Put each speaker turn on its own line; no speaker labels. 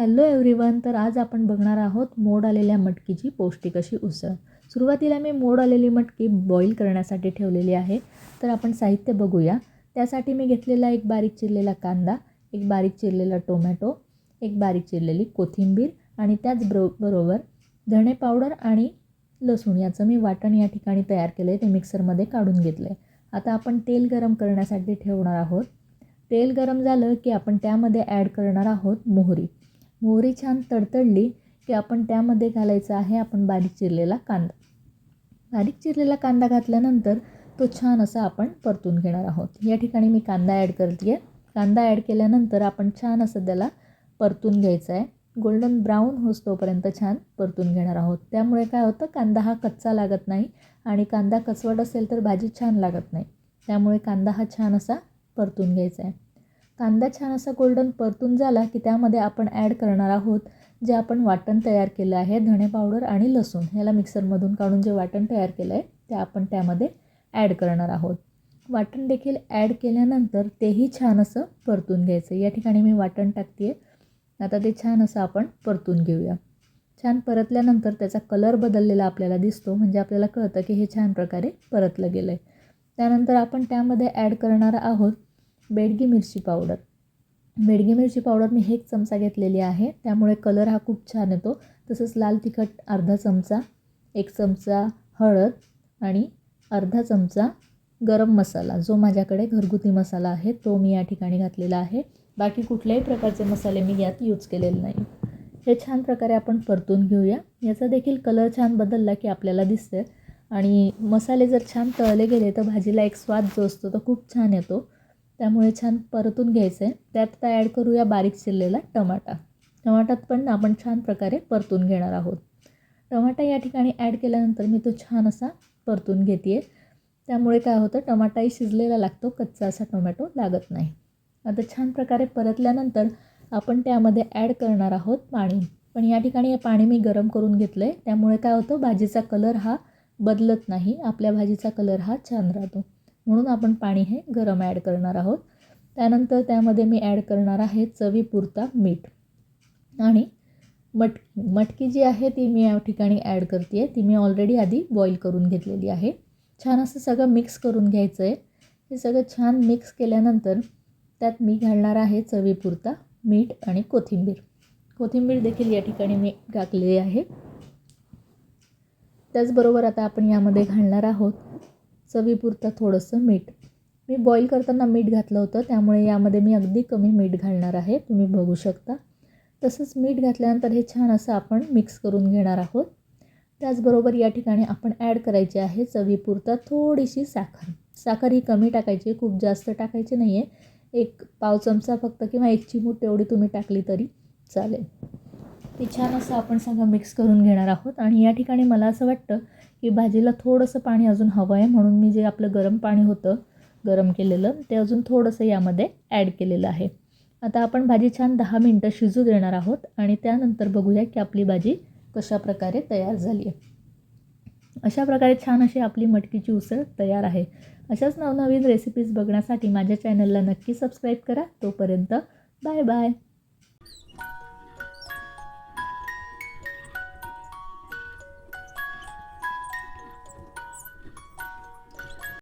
Hello everyone तर आज आपण बघणार आहोत मोड आलेल्या मटकीची पौष्टिक अशी उसळ. सुरुवातीला मी मोड आलेली मटकी बॉईल करण्यासाठी ठेवलेली आहे. तर आपण साहित्य बघूया. त्यासाठी मी घेतलेला एक बारीक चिरलेला कांदा एक बारीक चिरलेला टोमॅटो एक बारीक चिरलेली कोथिंबीर आणि त्याचबरो बरोबर धणे पावडर आणि लसूण याचं मी वाटण या ठिकाणी तयार केलं आहे ते मिक्सरमध्ये काढून घेतलं आहे आता आपण तेल गरम करण्यासाठी ठेवणार आहोत. तेल गरम झालं की आपण त्यामध्ये ॲड करणार आहोत मोहरी. मोहरी छान तडतडली की आपण त्यामध्ये घालायचा आहे आपण बारीक चिरलेला कांदा. बारीक चिरलेला कांदा घातल्यानंतर तो छान असा आपण परतून घेणार आहोत. या ठिकाणी मी कांदा ॲड करते आहे कांदा ॲड केल्यानंतर आपण छान असं त्याला परतून घ्यायचं आहे. गोल्डन ब्राऊन होस तोपर्यंत छान परतून घेणार आहोत. त्यामुळे काय होतं कांदा हा कच्चा लागत नाही आणि कांदा कचवट असेल तर भाजी छान लागत नाही. त्यामुळे कांदा हा छान असा परतून घ्यायचा आहे. कांदा छान असा गोल्डन परतून झाला की त्यामध्ये आपण ॲड करणार आहोत जे आपण वाटण तयार केलं आहे धणे पावडर आणि लसूण. ह्याला मिक्सरमधून काढून जे वाटण तयार केलं आहे ते आपण त्यामध्ये ॲड करणार आहोत. वाटण देखील ॲड केल्यानंतर तेही छान असं परतून घ्यायचं. या ठिकाणी मी वाटण टाकते आहे आता ते छान असं आपण परतून घेऊया. छान परतल्यानंतर त्याचा कलर बदललेला आपल्याला दिसतो. म्हणजे आपल्याला कळतं की हे छान प्रकारे परतलं गेलं आहे त्यानंतर आपण त्यामध्ये ॲड करणार आहोत बेडगी मिरची पावडर. बेडगी मिरची पावडर मी एक चमचा घेतलेली आहे. त्यामुळे कलर हा खूप छान येतो. तसंच लाल तिखट अर्धा चमचा एक चमचा हळद आणि अर्धा चमचा गरम मसाला जो माझ्याकडे घरगुती मसाला आहे तो मी या ठिकाणी घातलेला आहे. बाकी कुठल्याही प्रकारचे मसाले मी यात यूज केलेले नाही. हे छान प्रकारे आपण परतून घेऊया. याचा देखील कलर छान बदलला की आपल्याला दिसते आणि मसाले जर छान तळले गेले तर भाजीला एक स्वाद जो असतो तो खूप छान येतो. त्यामुळे छान परतून घ्यायचं आहे त्यात आता ॲड करूया बारीक चिरलेला टमाटा. टमाटात पण आपण छान प्रकारे परतून घेणार आहोत. टमाटा या ठिकाणी ॲड केल्यानंतर मी तो छान असा परतून घेते आहे त्यामुळे काय होतं टमाटाही शिजलेला लागतो कच्चा असा टोमॅटो लागत नाही. आता छान प्रकारे परतल्यानंतर आपण त्यामध्ये ॲड करणार आहोत पाणी. पण या ठिकाणी हे पाणी मी गरम करून घेतलं आहे त्यामुळे काय होतं भाजीचा कलर हा बदलत नाही. आपल्या भाजीचा कलर हा छान राहतो. म्हणून आपण पाणी हे गरम ॲड करणार आहोत. त्यानंतर त्यामध्ये मी ॲड करणार आहे चवीपुरता मीठ. आणि मटकी मटकी जी आहे ती मी या ठिकाणी ॲड करते आहे ती मी ऑलरेडी आधी बॉईल करून घेतलेली आहे. छान असं सगळं मिक्स करून घ्यायचं आहे हे सगळं छान मिक्स केल्यानंतर त्यात मी घालणार आहे चवीपुरता मीठ आणि कोथिंबीर. कोथिंबीर देखील या ठिकाणी मी टाकलेली आहे. त्याचबरोबर आता आपण यामध्ये घालणार आहोत चवीपुरतं थोडंसं मीठ. मी बॉईल करताना मीठ घातलं होतं त्यामुळे यामध्ये मी अगदी कमी मीठ घालणार आहे तुम्ही बघू शकता. तसंच मीठ घातल्यानंतर हे छान असं आपण मिक्स करून घेणार आहोत. त्याचबरोबर या ठिकाणी आपण ॲड करायची आहे चवीपुरता थोडीशी साखर. साखर ही कमी टाकायची खूप जास्त टाकायची नाही आहे एक पाव चमचा फक्त किंवा एक चिमूट तेवढी तुम्ही टाकली तरी चालेल. ते छान असं आपण सगळं मिक्स करून घेणार आहोत. आणि या ठिकाणी मला असं वाटतं की भाजीला थोडंसं पाणी अजून हवं आहे म्हणून मी जे आपलं गरम पाणी होतं गरम केलेलं ते अजून थोडंसं यामध्ये ॲड केलेलं आहे. आता आपण भाजी छान दहा मिनटं शिजू देणार आहोत आणि त्यानंतर बघूया की आपली भाजी कशा प्रकारे तयार झाली आहे. अशा प्रकारे छान अशी आपली मटकीची उसळ तयार आहे. अशाच नवनवीन रेसिपीज बघण्यासाठी माझ्या चॅनलला नक्की सबस्क्राईब करा. तोपर्यंत बाय बाय